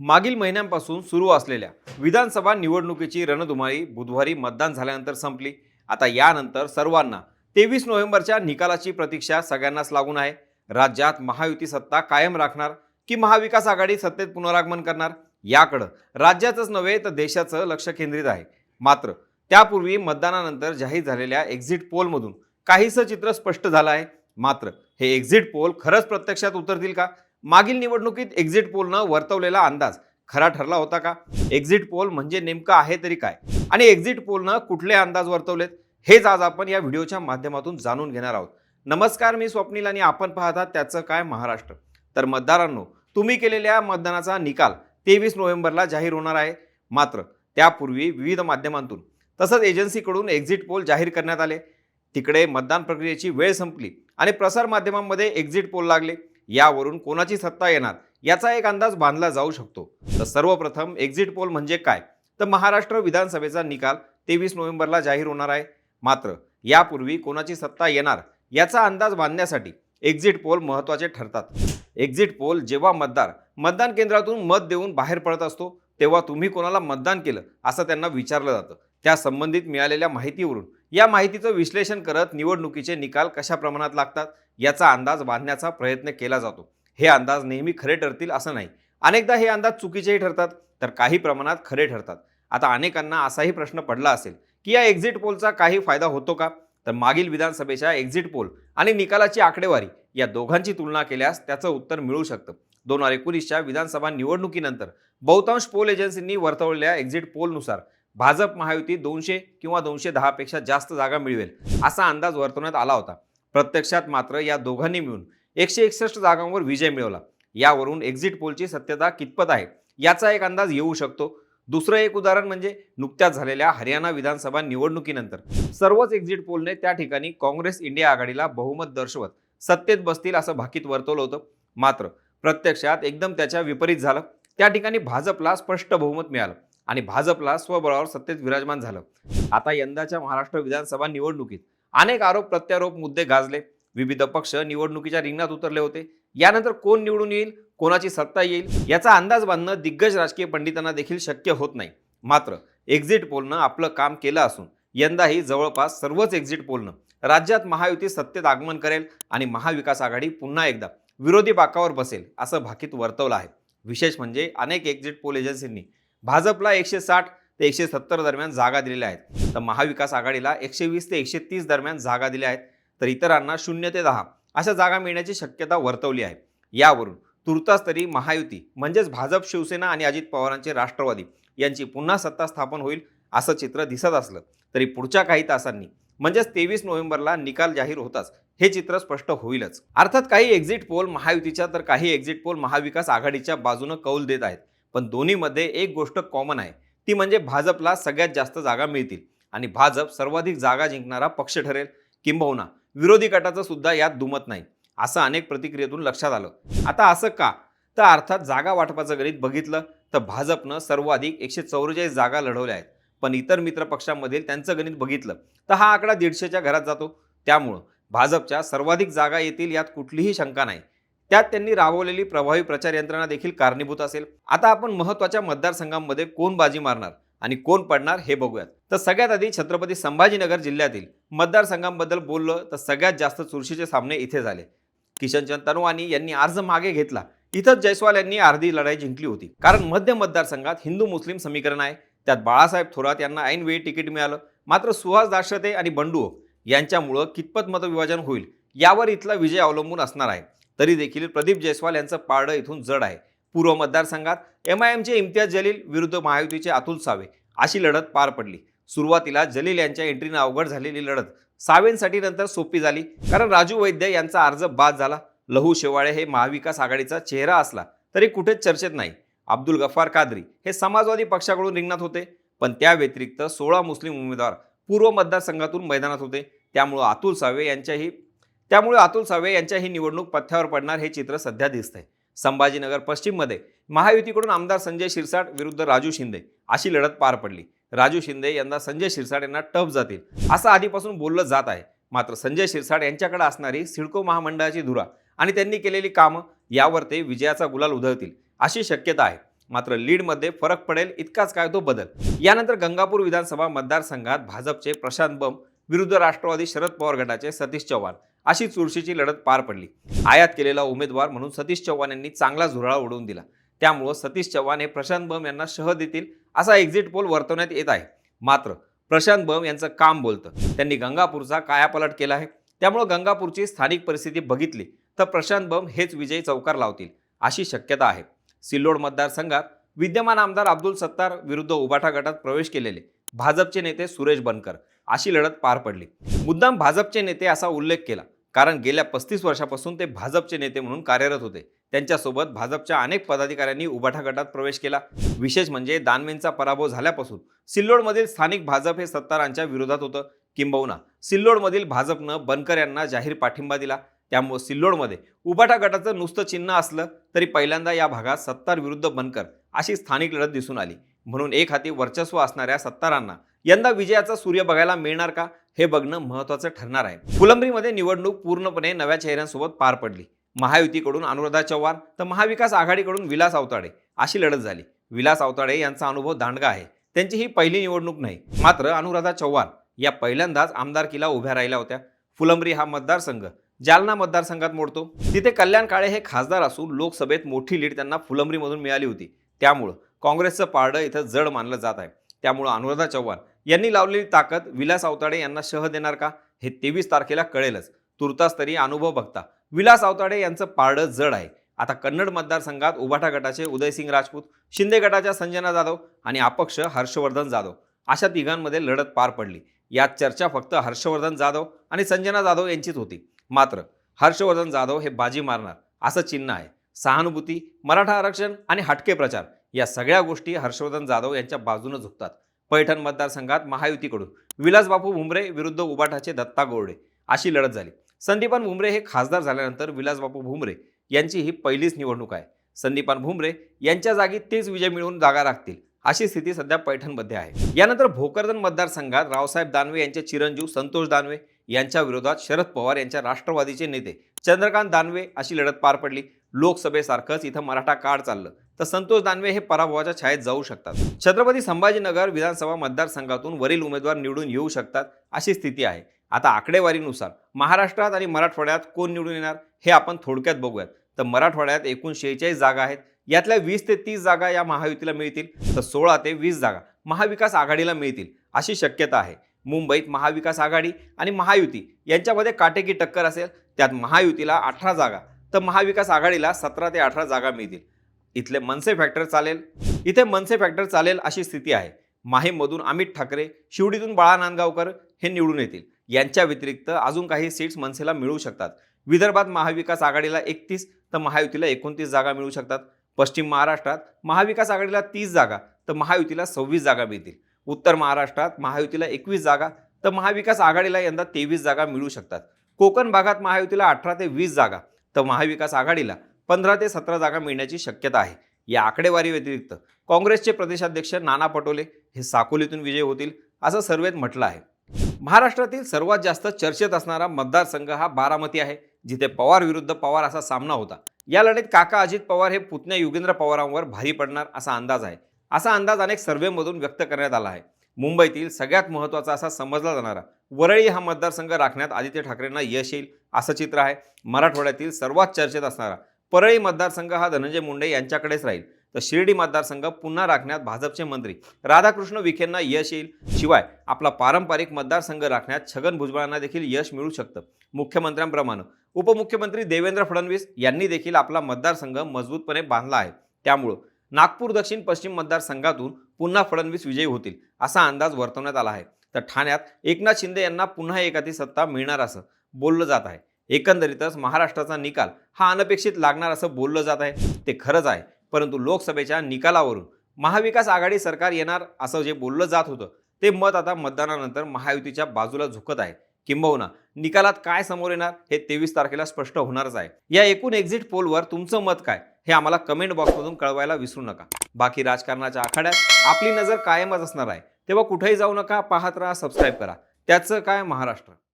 मागील महिन्यांपासून सुरू असलेल्या विधानसभा निवडणुकीची रणधुमाळी बुधवारी मतदान झाल्यानंतर संपली. आता यानंतर सर्वांना तेवीस नोव्हेंबरच्या निकालाची प्रतीक्षा सगळ्यांनाच लागून आहे. राज्यात महायुती सत्ता कायम राखणार की महाविकास आघाडी सत्तेत पुनरागमन करणार? याकडं राज्याचंच नव्हे तर देशाचं लक्ष केंद्रित आहे. मात्र त्यापूर्वी मतदानानंतर जाहीर झालेल्या एक्झिट पोलमधून काहीसं चित्र स्पष्ट झालं आहे. मात्र हे एक्झिट पोल खरंच प्रत्यक्षात उतरतील का? मागील निवडणुकीत एक्झिट पोलनं वर्तवलेला अंदाज खरा ठरला होता का? एक्झिट पोल म्हणजे नेमकं आहे तरी काय? आणि एक्झिट पोलनं कुठले अंदाज वर्तवलेत? हेच आज आपण या व्हिडिओच्या माध्यमातून जाणून घेणार आहोत. नमस्कार मी स्वप्नील आणि आपण पाहतात त्याचं काय महाराष्ट्र. तर मतदारांनो तुम्ही केलेल्या मतदानाचा निकाल तेवीस नोव्हेंबरला जाहीर होणार आहे. मात्र त्यापूर्वी विविध माध्यमांतून तसंच एजन्सीकडून एक्झिट पोल जाहीर करण्यात आले. तिकडे मतदान प्रक्रियेची वेळ संपली आणि प्रसार माध्यमांमध्ये एक्झिट पोल लागले. यावरून कोणाची सत्ता येणार? याचा एक अंदाज बांधला जाऊ शकतो. तर सर्वप्रथम एक्झिट पोल म्हणजे काय? तर महाराष्ट्र विधानसभेचा निकाल तेवीस नोव्हेंबरला जाहीर होणार आहे. मात्र यापूर्वी कोणाची सत्ता येणार? याचा अंदाज बांधण्यासाठी एक्झिट पोल महत्त्वाचे ठरतात. एक्झिट पोल जेव्हा मतदार मतदान केंद्रातून मत देऊन बाहेर पडत असतो तेव्हा तुम्ही कोणाला मतदान केलं असं त्यांना विचारलं जातं. त्या संबंधित मिळालेल्या माहितीवरून या माहितीचं विश्लेषण करत निवडणुकीचे निकाल कशा प्रमाणात लागतात याचा अंदाज बांधण्याचा प्रयत्न केला जातो. हे अंदाज नेहमी खरे ठरतील असं नाही. अनेकदा हे अंदाज चुकीचेही ठरतात तर काही प्रमाणात खरे ठरतात. आता अनेकांना असाही प्रश्न पडला असेल की या एक्झिट पोलचा काही फायदा होतो का? तर मागील विधानसभेच्या एक्झिट पोल आणि निकालाची आकडेवारी या दोघांची तुलना केल्यास त्याचं उत्तर मिळू शकतं. दोन हजार एकोणीसच्या विधानसभा निवडणुकीनंतर बहुतांश पोल एजन्सींनी वर्तवलेल्या एक्झिट पोलनुसार भाजप महायुती दोनशे किंवा दोनशे दहापेक्षा जास्त जागा मिळवेल असा अंदाज वर्तवण्यात आला होता. प्रत्यक्षात मात्र या दोघांनी मिळून एकशे एकसष्ट जागांवर विजय मिळवला. यावरून एक्झिट पोलची सत्यता कितपत आहे? याचा एक अंदाज येऊ शकतो. दुसरं एक उदाहरण म्हणजे नुकत्याच झालेल्या हरियाणा विधानसभा निवडणुकीनंतर. सर्वच एक्झिट पोलने त्या ठिकाणी काँग्रेस इंडिया आघाडीला बहुमत दर्शवत सत्तेत बसतील असं भाकीत वर्तवलं होतं. मात्र प्रत्यक्षात एकदम त्याच्या विपरीत झालं. त्या ठिकाणी भाजपला स्पष्ट बहुमत मिळालं. आणि भाजपला स्वबळावर सत्तेत विराजमान झालं. आता यंदाच्या महाराष्ट्र विधानसभा निवडणुकीत अनेक आरोप प्रत्यारोप मुद्दे गाजले. विविध पक्ष निवडणुकीच्या रिंगणात उतरले होते. यानंतर कोण निवडून येईल? कोणाची सत्ता येईल? याचा अंदाज बांधणं दिग्गज राजकीय पंडितांना देखील शक्य होत नाही. मात्र एक्झिट पोलनं आपलं काम केलं असून यंदाही जवळपास सर्वच एक्झिट पोलनं राज्यात महायुती सत्तेत आगमन करेल आणि महाविकास आघाडी पुन्हा एकदा विरोधी बाकावर बसेल असं भाकीत वर्तवलं आहे. विशेष म्हणजे अनेक एक्झिट पोल एजन्सींनी भाजपला एकशे साठ ते एकशे सत्तर दरम्यान जागा दिलेल्या आहेत. तर महाविकास आघाडीला एकशे वीस ते एकशे तीस दरम्यान जागा दिल्या आहेत. तर इतरांना शून्य ते दहा अशा जागा मिळण्याची शक्यता वर्तवली आहे. यावरून तुर्तास तरी महायुती म्हणजेच भाजप शिवसेना आणि अजित पवारांचे राष्ट्रवादी यांची पुन्हा सत्ता स्थापन होईल असं चित्र दिसत असलं तरी पुढच्या काही तासांनी म्हणजेच तेवीस नोव्हेंबरला निकाल जाहीर होताच हे चित्र स्पष्ट होईलच. अर्थात काही एक्झिट पोल महायुतीच्या तर काही एक्झिट पोल महाविकास आघाडीच्या बाजूनं कौल देत आहेत. पण दोन्हीमध्ये एक गोष्ट कॉमन आहे. ती म्हणजे भाजपला सगळ्यात जास्त जागा मिळतील. आणि भाजप सर्वाधिक जागा जिंकणारा पक्ष ठरेल किंबहुना विरोधी गटाचं सुद्धा यात दुमत नाही असं अनेक प्रतिक्रियेतून लक्षात आलं. आता असं का? तर अर्थात जागा वाटपाचं गणित बघितलं तर भाजपनं सर्वाधिक एकशे चौवेचाळीस जागा लढवल्या आहेत. पण इतर मित्र पक्षांमधील त्यांचं गणित बघितलं तर हा आकडा दीडशेच्या घरात जातो. त्यामुळं भाजपच्या सर्वाधिक जागा येतील यात कुठलीही शंका नाही. त्यात त्यांनी राबवलेली प्रभावी प्रचार यंत्रणा देखील कारणीभूत असेल. आता आपण महत्त्वाच्या मतदारसंघांमध्ये कोण बाजी मारणार आणि कोण पडणार हे बघूयात. तर सगळ्यात आधी छत्रपती संभाजीनगर जिल्ह्यातील मतदारसंघांबद्दल बोललो तर सगळ्यात जास्त चुरशीचे सामने इथे झाले. किशनचंद तनवानी यांनी अर्ज मागे घेतला. इथंच जयस्वाल यांनी अर्धी लढाई जिंकली होती. कारण मध्य मतदारसंघात हिंदू मुस्लिम समीकरण आहे. त्यात बाळासाहेब थोरात यांना ऐनवेळी तिकीट मिळालं. मात्र सुहास दाशते आणि बंडू यांच्यामुळं कितपत मतविभाजन होईल यावर इथला विजय अवलंबून असणार आहे. तरी देखील प्रदीप जयस्वाल यांचं पारडं इथून जड आहे. पूर्व मतदारसंघात एम आय एमचे इम्तियाज जलील विरुद्ध महायुतीचे अतुल सावे अशी लढत पार पडली. सुरुवातीला जलील यांच्या एंट्रीनं अवघड झालेली लढत सावेंसाठी नंतर सोपी झाली कारण राजू वैद्य यांचा अर्ज बाद झाला. लहू शेवाळे हे महाविकास आघाडीचा चेहरा असला तरी कुठेच चर्चेत नाही. अब्दुल गफ्फार कादरी हे समाजवादी पक्षाकडून रिंगणात होते. पण त्या व्यतिरिक्त सोळा मुस्लिम उमेदवार पूर्व मतदारसंघातून मैदानात होते. त्यामुळं अतुल सावे यांच्याही त्यामुळे अतुल सावे यांच्या ही निवडणूक पथ्यावर पडणार हे चित्र सध्या दिसतंय. संभाजीनगर पश्चिममध्ये महायुतीकडून आमदार संजय शिरसाट विरुद्ध राजू शिंदे अशी लढत पार पडली. राजू शिंदे यंदा संजय शिरसाट यांना टफ जातील असं आधीपासून बोललं जात आहे. मात्र संजय शिरसाट यांच्याकडे असणारी सिडको महामंडळाची धुरा आणि त्यांनी केलेली कामं यावर ते विजयाचा गुलाल उधळतील अशी शक्यता आहे. मात्र लीडमध्ये फरक पडेल इतकाच काय तो बदल. यानंतर गंगापूर विधानसभा मतदारसंघात भाजपचे प्रशांत बम विरुद्ध राष्ट्रवादी शरद पवार गटाचे सतीश चव्हाण अशी चुरशीची लढत पार पडली. आयात केलेला उमेदवार म्हणून सतीश चव्हाण यांनी चांगला झुराळा उडवून दिला. त्यामुळं सतीश चव्हाण हे प्रशांत बम यांना शह देतील असा एक्झिट पोल वर्तवण्यात येत आहे. मात्र प्रशांत बम यांचं काम बोलतं. त्यांनी गंगापूरचा कायापलट केला आहे. त्यामुळं गंगापूरची स्थानिक परिस्थिती बघितली तर प्रशांत बम हेच विजयी चौकार लावतील अशी शक्यता आहे. सिल्लोड मतदारसंघात विद्यमान आमदार अब्दुल सत्तार विरुद्ध उबाठा गटात प्रवेश केलेले भाजपचे नेते सुरेश बनकर अशी लढत पार पडली. मुद्दाम भाजपचे नेते असा उल्लेख केला. कारण गेल्या पस्तीस वर्षापासून ते भाजपचे नेते म्हणून कार्यरत होते. त्यांच्यासोबत भाजपच्या अनेक पदाधिकाऱ्यांनी उबाठा गटात प्रवेश केला. विशेष म्हणजे दानवेंचा पराभव झाल्यापासून. सिल्लोडमधील स्थानिक भाजप हे सत्तारांच्या विरोधात होतं किंबहुना. सिल्लोडमधील भाजपनं बनकर यांना जाहीर पाठिंबा दिला. त्यामुळे सिल्लोडमध्ये उबाठा गटाचं नुसतं चिन्ह असलं तरी पहिल्यांदा या भागात सत्तार विरुद्ध बनकर अशी स्थानिक लढत दिसून आली. म्हणून एक हाती वर्चस्व असणाऱ्या सत्तारांना यंदा विजयाचा सूर्य बघायला मिळणार का? हे बघणं महत्त्वाचं ठरणार आहे. फुलंब्रीमध्ये निवडणूक पूर्णपणे नव्या चेहऱ्यांसोबत पार पडली. महायुतीकडून अनुराधा चव्हाण तर महाविकास आघाडीकडून विलास आवताडे अशी लढत झाली. विलास अवताडे यांचा अनुभव दांडगा आहे. त्यांची ही पहिली निवडणूक नाही. मात्र अनुराधा चव्हाण या पहिल्यांदाच आमदारकीला उभ्या राहिल्या होत्या. फुलंब्री हा मतदारसंघ. जालना मतदारसंघात मोडतो. तिथे कल्याण काळे हे खासदार असून लोकसभेत मोठी लीड त्यांना फुलंब्रीमधून मिळाली होती. त्यामुळं काँग्रेसचं पारडं इथं जड मानलं जात आहे. त्यामुळं अनुराधा चव्हाण यांनी लावलेली ताकद विलास आवताडे यांना शह देणार का? हे तेवीस तारखेला कळेलच. तुर्तास तरी अनुभव बघता. विलास आवताडे यांचं पारडं जड आहे. आता कन्नड मतदारसंघात उभाठा गटाचे उदयसिंग राजपूत शिंदे गटाच्या संजना जाधव आणि अपक्ष हर्षवर्धन जाधव अशा तिघांमध्ये लढत पार पडली. यात चर्चा फक्त हर्षवर्धन जाधव आणि संजना जाधव यांचीच होती. मात्र हर्षवर्धन जाधव हे बाजी मारणार असं चिन्ह आहे. सहानुभूती मराठा आरक्षण आणि हटके प्रचार या सगळ्या गोष्टी हर्षवर्धन जाधव यांच्या बाजूने झुकतात. पैठण मतदारसंघात महायुतीकडून. विलासबापू भुमरे विरुद्ध उबाठाचे दत्ता गोरडे अशी लढत झाली. संदीपान भुमरे हे खासदार झाल्यानंतर विलासबापू भुमरे यांची ही पहिलीच निवडणूक आहे. संदीपान भुमरे यांच्या जागी तेच विजय मिळवून जागा राखतील अशी स्थिती सध्या पैठणमध्ये आहे. यानंतर भोकरदन मतदारसंघात रावसाहेब दानवे यांचे चिरंजीव संतोष दानवे यांच्या विरोधात शरद पवार यांच्या राष्ट्रवादीचे नेते चंद्रकांत दानवे अशी लढत पार पडली. लोकसभेसारखंच इथं मराठा काढ चाललं. तर संतोष दानवे हे पराभवाच्या छायेत जाऊ शकतात. छत्रपती संभाजीनगर विधानसभा मतदारसंघातून वरील उमेदवार निवडून येऊ शकतात अशी स्थिती आहे. आता आकडेवारीनुसार महाराष्ट्रात आणि मराठवाड्यात कोण निवडून येणार हे आपण थोडक्यात बघूयात. तर मराठवाड्यात एकूण शेहेचाळीस जागा आहेत. यातल्या वीस ते तीस जागा या महायुतीला मिळतील. तर सोळा ते वीस जागा महाविकास आघाडीला मिळतील अशी शक्यता आहे. मुंबईत महाविकास आघाडी आणि महायुती यांच्यामध्ये काटेकी टक्कर असेल. त्यात महायुतीला अठरा जागा तर महाविकास आघाडीला सतरा ते अठरा जागा मिळतील. इथले मनसे फॅक्टर चालेल. इथे मनसे फॅक्टर चालेल अशी स्थिती आहे. माहीममधून अमित ठाकरे शिवडीतून बाळा नांदगावकर हे निवडून येतील. यांच्या व्यतिरिक्त अजून काही सीट्स मनसेला मिळू शकतात. विदर्भात महाविकास आघाडीला एकतीस तर महायुतीला एकोणतीस जागा मिळू शकतात. पश्चिम महाराष्ट्रात महाविकास आघाडीला तीस जागा तर महायुतीला सव्वीस जागा मिळतील. उत्तर महाराष्ट्रात महायुतीला एकवीस जागा तर महाविकास आघाडीला यंदा तेवीस जागा मिळू शकतात. कोकण भागात महायुतीला अठरा ते वीस जागा तर महाविकास आघाडीला पंधरा ते सतरा जागा मिळण्याची शक्यता आहे. या आकडेवारी व्यतिरिक्त काँग्रेसचे प्रदेशाध्यक्ष नाना पटोले हे साकोलीतून विजय होतील असं सर्वेत म्हटलं आहे. महाराष्ट्रातील सर्वात जास्त चर्चेत असणारा मतदारसंघ हा बारामती आहे जिथे पवार विरुद्ध पवार असा सामना होता. या लढीत काका अजित पवार हे पुतण्या युगेंद्र पवारांवर भारी पडणार असा अंदाज आहे. असा अंदाज अनेक सर्व्हेमधून व्यक्त करण्यात आला आहे. मुंबईतील सगळ्यात महत्त्वाचा असा समजला जाणारा वरळी हा मतदारसंघ राखण्यात आदित्य ठाकरेंना यश येईल असं चित्र आहे. मराठवाड्यातील सर्वात चर्चेत असणारा परळी मतदारसंघ हा धनंजय मुंडे यांच्याकडेच राहील. तर शिर्डी मतदारसंघ पुन्हा राखण्यात भाजपचे मंत्री. राधाकृष्ण विखेंना यश येईल. शिवाय आपला पारंपरिक मतदारसंघ राखण्यात छगन भुजबळांना देखील यश मिळू शकतं. मुख्यमंत्र्यांप्रमाणे उपमुख्यमंत्री देवेंद्र फडणवीस यांनी देखील आपला मतदारसंघ मजबूतपणे बांधला आहे. त्यामुळं नागपूर दक्षिण पश्चिम मतदारसंघातून पुन्हा फडणवीस विजयी होतील असा अंदाज वर्तवण्यात आला आहे. तर ठाण्यात एकनाथ शिंदे यांना पुन्हा एखादी सत्ता मिळणार असं बोललं जात आहे. एकंदरीतच महाराष्ट्राचा निकाल हा अनपेक्षित लागणार असं बोललं जात आहे. ते खरंच आहे. परंतु लोकसभेच्या निकालावरून महाविकास आघाडी सरकार येणार असं जे बोललं जात होतं ते मत आता मतदानानंतर महायुतीच्या बाजूला झुकत आहे. किंबहुना निकालात काय समोर येणार हे तेवीस तारखेला स्पष्ट होणारच आहे. या एकूण एक्झिट पोलवर तुमचं मत काय हे आम्हाला कमेंट बॉक्समधून कळवायला विसरू नका. बाकी राजकारणाच्या आखाड्यात आपली नजर कायमच असणार आहे. तेव्हा कुठेही जाऊ नका पाहत राहा सबस्क्राईब करा. त्याचं काय महाराष्ट्र?